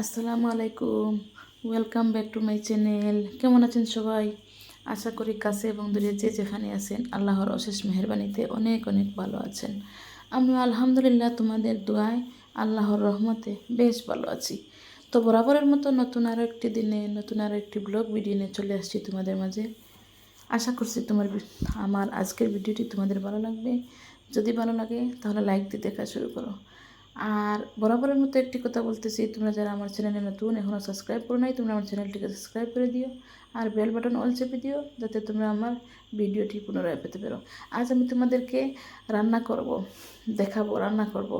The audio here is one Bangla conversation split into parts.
আসসালামু আলাইকুম। Welcome back to my channel কেমন আছেন সবাই? আশা করি কাছে এবং দূরে যে যেখানে আছেন, আল্লাহর অশেষ মেহরবানিতে অনেক অনেক ভালো আছেন। আমি আলহামদুলিল্লাহ তোমাদের দোয়ায়, আল্লাহর রহমতে বেশ ভালো আছি। তো বরাবরের মতো নতুন আরও একটি দিনে, নতুন আরও একটি ব্লগ ভিডিও নিয়ে চলে আসছি তোমাদের মাঝে। আশা করছি তোমার আমার আজকের ভিডিওটি তোমাদের ভালো লাগবে। যদি ভালো লাগে, তাহলে লাইক দিয়ে দেখা শুরু করো। আর বরাবরের মতো একটি কথা বলতেছি, তোমরা যারা আমার চ্যানেলে নতুন এখনও সাবস্ক্রাইব করো নাই, তোমরা আমার চ্যানেলটিকে সাবস্ক্রাইব করে দিও আর বেল বাটন অল চেপে দিও যাতে তোমরা আমার ভিডিওটি পুনরায় পেতে পারো। আজ আমি তোমাদেরকে রান্না করব, দেখাবো, রান্না করব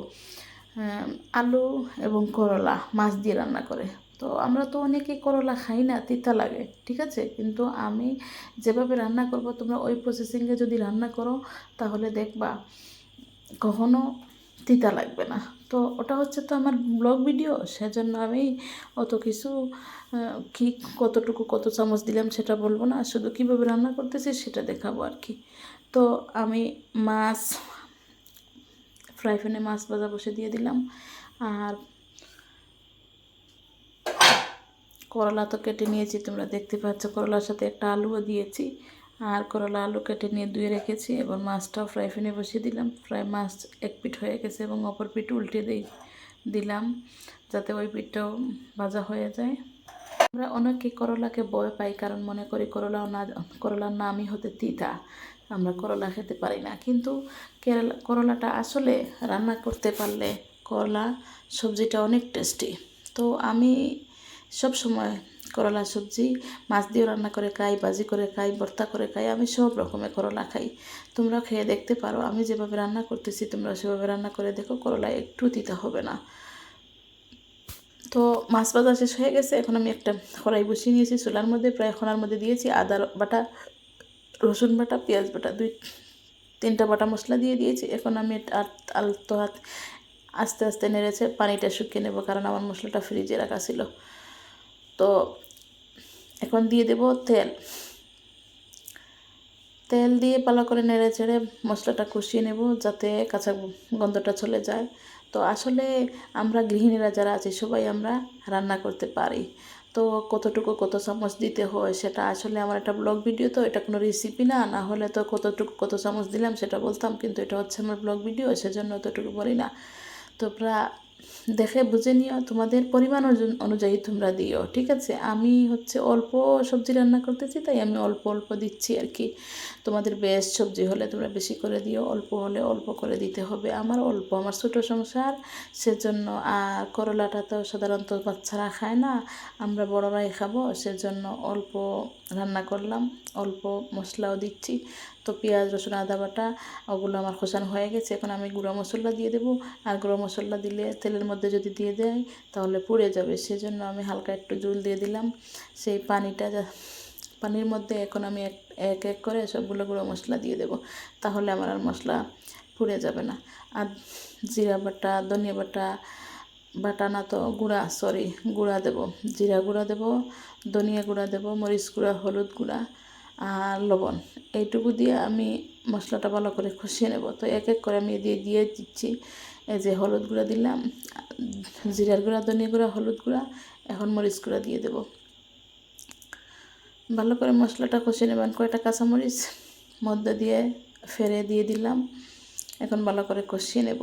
আলু এবং করলা মাছ দিয়ে রান্না করে। তো আমরা তো অনেকে করলা খাই না, তিতা লাগে, ঠিক আছে? কিন্তু আমি যেভাবে রান্না করব, তোমরা ওই প্রসেসিংয়ে যদি রান্না করো, তাহলে দেখবা কখনো তিতা লাগবে না। তো ওটা হচ্ছে তো আমার ব্লগ ভিডিও, সেজন্য আমি অত কিছু কি কতটুকু কত চামচ দিলাম সেটা বলব না, শুধু কীভাবে রান্না করতেছি সেটা দেখাবো আর কি। তো আমি মাছ, ফ্রাই প্যানে মাছ ভাজা বসে দিয়ে দিলাম, আর করলা তো কেটে নিয়েছি, তোমরা দেখতে পাচ্ছ, করলার সাথে একটা আলুও দিয়েছি। আর করলা আলু কেটে নিয়ে ধুয়ে রেখেছি, এবার মাছটাও ফ্রাই প্যানে বসিয়ে দিলাম। ফ্রাই মাছ এক পিঠ হয়ে গেছে এবং অপর পিঠ উল্টে দিই, দিলাম যাতে ওই পিঠটাও ভাজা হয়ে যায়। আমরা অনেকে করলাকে ভয় পাই, কারণ মনে করি করলা না, করলার নামই হতে তিতা। আমরা করলা খেতে পারি না। কিন্তু কেরালা, করলাটা আসলে রান্না করতে পারলে করলা সবজিটা অনেক টেস্টি তো আমি সব সময় করলা সবজি, মাছ দিয়ে রান্না করে খাই, ভাজি করে খাই, ভর্তা করে খাই, আমি সব রকমের করলা খাই। তোমরা খেয়ে দেখতে পারো, আমি যেভাবে রান্না করতেছি, তোমরা সেভাবে রান্না করে দেখো করলা একটু দিতে হবে না। তো মাছ ভাজা শেষ হয়ে গেছে, এখন আমি একটা কড়াই বসিয়ে নিয়েছি, চুলার মধ্যে, প্রায় খোনার মধ্যে দিয়েছি, আদা বাটা, রসুন বাটা, পেঁয়াজ বাটা, দুই, তিনটা বাটা মশলা দিয়ে দিয়েছি, এখন আমি আলতো হাত আস্তে আস্তে নেড়েছে পানিটা শুকিয়ে নেব, কারণ আমার মশলাটা ফ্রিজে রাখা ছিল। তো এখন দিয়ে দেব তেল। তেল দিয়ে পালা করে নেড়ে চেড়ে মশলাটা কষিয়ে নেব যাতে কাঁচা গন্ধটা চলে যায়। তো আসলে আমরা গৃহিণীরা যারা আছি, সবাই আমরা রান্না করতে পারি। তো কতটুকু কত চামচ দিতে হয় সেটা আসলে আমার একটা ব্লগ ভিডিও, তো এটা কোনো রেসিপি না। না হলে তো কতটুকু কত চামচ দিলাম সেটা বলতাম, কিন্তু এটা হচ্ছে আমার ব্লগ ভিডিও, সেজন্য অতটুকু বলি না। তোমরা দেখে বুঝে নিও তোমাদের পরিমাণ অনু- অনুযায়ী তোমরা দিও, ঠিক আছে? আমি হচ্ছে অল্প সবজি রান্না করতেছি, তাই আমি অল্প অল্প দিচ্ছি আর কি। তোমাদের বেস্ট সবজি হলে তোমরা বেশি করে দিও, অল্প হলে অল্প করে দিতে হবে। আমার অল্প, আমার ছোটো সংসার, সেজন্য আর করলাটা তো সাধারণত বাচ্চারা খায় না, আমরা বড়রাই খাব, সেজন্য অল্প রান্না করলাম, অল্প মশলাও দিচ্ছি। তো পেঁয়াজ, রসুন, আদা বাটা, ওগুলো আমার খোসানো হয়ে গেছে। এখন আমি গুঁড়ো মশলা দিয়ে দেবো। আর গুঁড়ো মশলা দিলে তেলের মধ্যে যদি দিয়ে দেয়, তাহলে পুড়ে যাবে। সেজন্য আমি হালকা একটু জল দিয়ে দিলাম। সেই পানিটা পানির মধ্যে এখন আমি এক এক করে সবগুলো গুঁড়ো মশলা দিয়ে দেবো। তাহলে আমার আর মশলা পুড়ে যাবে না। আর জিরা বাটা, ধনিয়া বাটা বাটা না তো গুঁড়া, সরি, গুঁড়া দেবো। জিরা গুঁড়া দেবো, ধনিয়া গুঁড়া দেবো, মরিচ গুঁড়া, হলুদ গুঁড়া আর লবণ। এইটুকু দিয়ে আমি মশলাটা ভালো করে কষিয়ে নেব। তো এক এক করে আমি দিয়ে দিয়ে দিচ্ছি। এই যে হলুদ গুঁড়া দিলাম, জিরার গুঁড়া ধনিয়া গুঁড়া, হলুদ গুঁড়া, এখন মরিচ গুঁড়া দিয়ে দেবো। ভালো করে মশলাটা কষিয়ে নেবেন কয়েকটা কাঁচামরিচ মধ্যে দিয়ে ফেরে দিয়ে দিলাম। এখন ভালো করে কষিয়ে নেব।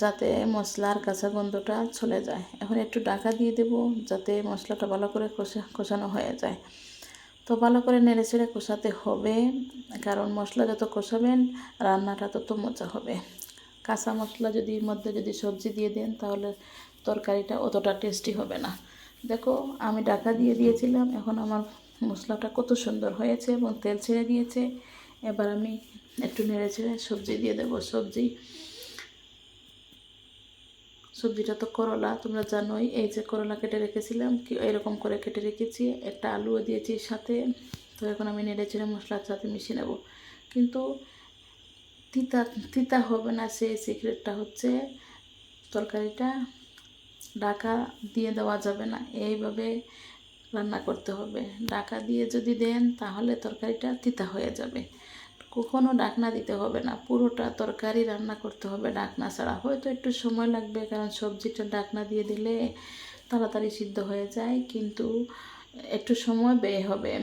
যাতে মশলার কাঁচা গন্ধটা চলে যায়। এখন একটু ডাকা দিয়ে দেব, যাতে মশলাটা ভালো করে কষা, কষানো হয়ে যায়। তো ভালো করে নেড়ে ছেড়ে কষাতে হবে। কারণ মশলা যত কষাবেন, রান্নাটা তত মজা হবে। কাঁচা মশলা যদি মধ্যে যদি সবজি দিয়ে দেন, তাহলে তরকারিটা অতটা টেস্টি হবে না। দেখো, আমি ডাকা দিয়ে দিয়েছিলাম, এখন আমার মশলাটা কত সুন্দর হয়েছে এবং তেল ছেড়ে দিয়েছে। এবার আমি একটু নেড়ে ছেড়ে সবজি দিয়ে দেবো। সবজি সবজিটা তো করলা, তোমরা জানোই, এই যে করলা কেটে রেখেছিলাম, কি এরকম করে কেটে রেখেছি, একটা আলুও দিয়েছি সাথে, তো এখন আমি নেড়ে মশলার সাথে মিশিয়ে নেব। কিন্তু তিতা তিতা হবে না, সেই সিক্রেটটা হচ্ছে তরকারিটা ডাকা দিয়ে দেওয়া যাবে না, এইভাবে রান্না করতে হবে। ডাকা দিয়ে যদি দেন, তাহলে তরকারিটা তিতা হয়ে যাবে। কখনো ডাকনা দিতে হবে না, পুরোটা তরকারি রান্না করতে হবে ডাকনা ছাড়া। হয়তো একটু সময় লাগবে, কারণ সবজিটা ডাকনা দিয়ে দিলে তাড়াতাড়ি সিদ্ধ হয়ে যায়, কিন্তু একটু সময় ব্যয় হবে,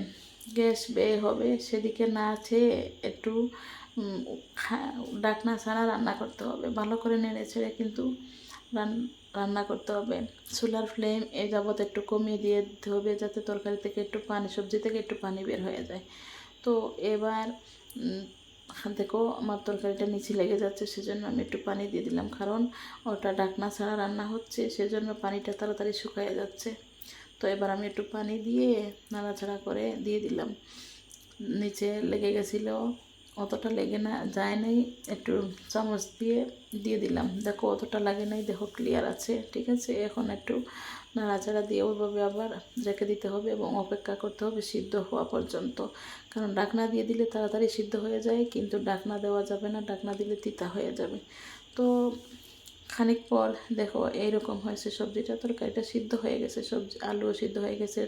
গ্যাস ব্যয় হবে, সেদিকে না চেয়ে একটু ডাকনা ছাড়া রান্না করতে হবে। ভালো করে নেড়ে ছেড়ে কিন্তু রান- রান্না করতে হবে। সোলার ফ্লেম এ যাবত একটু কমিয়ে দিয়ে দিতে হবে যাতে তরকারি থেকে একটু পানি, সবজি থেকে একটু পানি বের হয়ে যায়। তো এবার উম, থেকেও আমার তরকারিটা নিচে লেগে যাচ্ছে সেজন্য আমি একটু পানি দিয়ে দিলাম। কারণ ওটা ডাকনা ছাড়া রান্না হচ্ছে সেজন্য পানিটা তাড়াতাড়ি শুকাইয়ে যাচ্ছে। তো এবার আমি একটু পানি দিয়ে নাড়াচাড়া করে দিয়ে দিলাম। নিচে লেগে গেছিল অতটা লেগে না যায় নাই। একটু চামচ দিয়ে দিয়ে দিলাম। দেখো অতটা লাগে নাই, দেখো ক্লিয়ার আছে, ঠিক আছে? এখন একটু নাড়াচাড়া দিয়ে ওইভাবে আবার রেখে দিতে হবে এবং অপেক্ষা করতে হবে সিদ্ধ হওয়া পর্যন্ত। কারণ ডাকনা দিয়ে দিলে তাড়াতাড়ি সিদ্ধ হয়ে যায়, কিন্তু ডাকনা দেওয়া যাবে না, ডাকনা দিলে তিতা হয়ে যাবে। তো খানিক পর দেখো এইরকম হয়েছে সবজিটা, তরকারিটা সিদ্ধ হয়ে গেছে, সবজি, আলুও সিদ্ধ হয়ে গেছে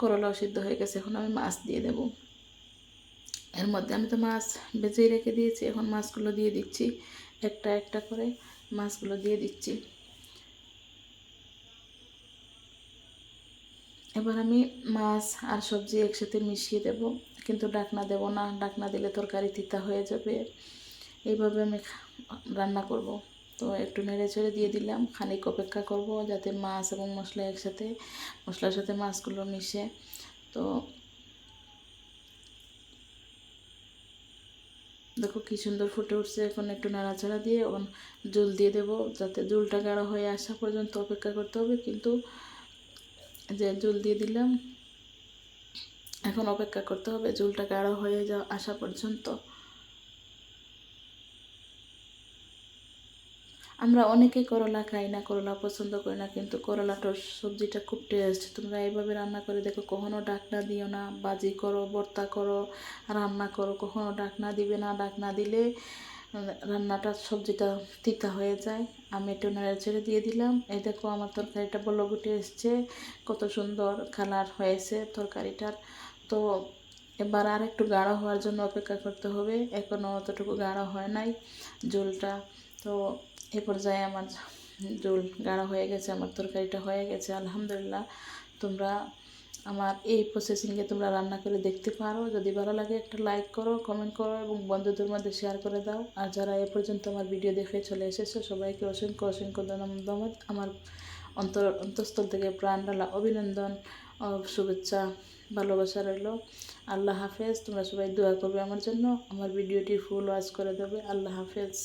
করলাও সিদ্ধ হয়ে গেছে, এখন আমি মাছ দিয়ে দেবো। এর মধ্যে আমি তো মাছ বেজেই রেখে দিয়েছি, এখন মাছগুলো দিয়ে দিচ্ছি, একটা একটা করে মাছগুলো দিয়ে দিচ্ছি। এবার আমি মাছ আর সবজি একসাথে মিশিয়ে দেব, কিন্তু ডাকনা দেব না, ডাকনা দিলে তরকারি তিতা হয়ে যাবে। এইভাবে আমি রান্না করব। তো একটু নেড়ে চেড়ে দিয়ে দিলাম, খানিক অপেক্ষা করব যাতে মাছ এবং মশলা একসাথে, মশলার সাথে মাছগুলো মিশে। তো দেখো কি সুন্দর ফুটে উঠছে। এখন একটু নাড়াচাড়া দিয়ে জল দিয়ে দেব যাতে জলটা গাঢ় হয়ে আসা পর্যন্ত অপেক্ষা করতে হবে। কিন্তু যে জল দিয়ে দিলাম, এখন অপেক্ষা করতে হবে জলটা গাঢ় হয়ে যাওয়া আসা পর্যন্ত। আমরা অনেকে করলা খাই না, করলা পছন্দ করি না, কিন্তু করলাটার সবজিটা খুব টেস্ট তোমরা এইভাবে রান্না করে দেখো, কখনো ডাকনা দিও না, বাজি করো, ভর্তা করো, রান্না করো, কখনো ডাকনা দিবে না, ডাকনা দিলে রান্নাটা সবজিটা তিতা হয়ে যায়। আমি একটু নেড়ে ছেড়ে দিয়ে দিলাম। এই দেখো আমার তরকারিটা বলো গুটে এসছে কত সুন্দর কালার হয়েছে তরকারিটার। তো এবার আর একটু গাঢ় হওয়ার জন্য অপেক্ষা করতে হবে। এখনও অতটুকু গাঢ় হয় নাই ঝোলটা তো এ পর্যায়ে আমার ঝোল গাঢ় হয়ে গেছে, আমার তরকারিটা হয়ে গেছে, আলহামদুলিল্লাহ। তোমরা আমার এই প্রসেসিংয়ে তোমরা রান্না করে দেখতে পারো। যদি ভালো লাগে একটা লাইক করো কমেন্ট করো এবং বন্ধুদের মধ্যে শেয়ার করে দাও। আর যারা এ পর্যন্ত আমার ভিডিও দেখে চলে এসেছ, সবাইকে অসংখ্য অসংখ্য ধন্যবাদ। আমার অন্তর, অন্তঃস্থল থেকে প্রাণ ডালা অভিনন্দন শুভেচ্ছা, ভালোবাসা রইল। আল্লাহ হাফেজ, তোমরা সবাই দোয়া করবে আমার জন্য। আমার ভিডিওটি ফুল ওয়াচ করে দেবে। আল্লাহ হাফেজ।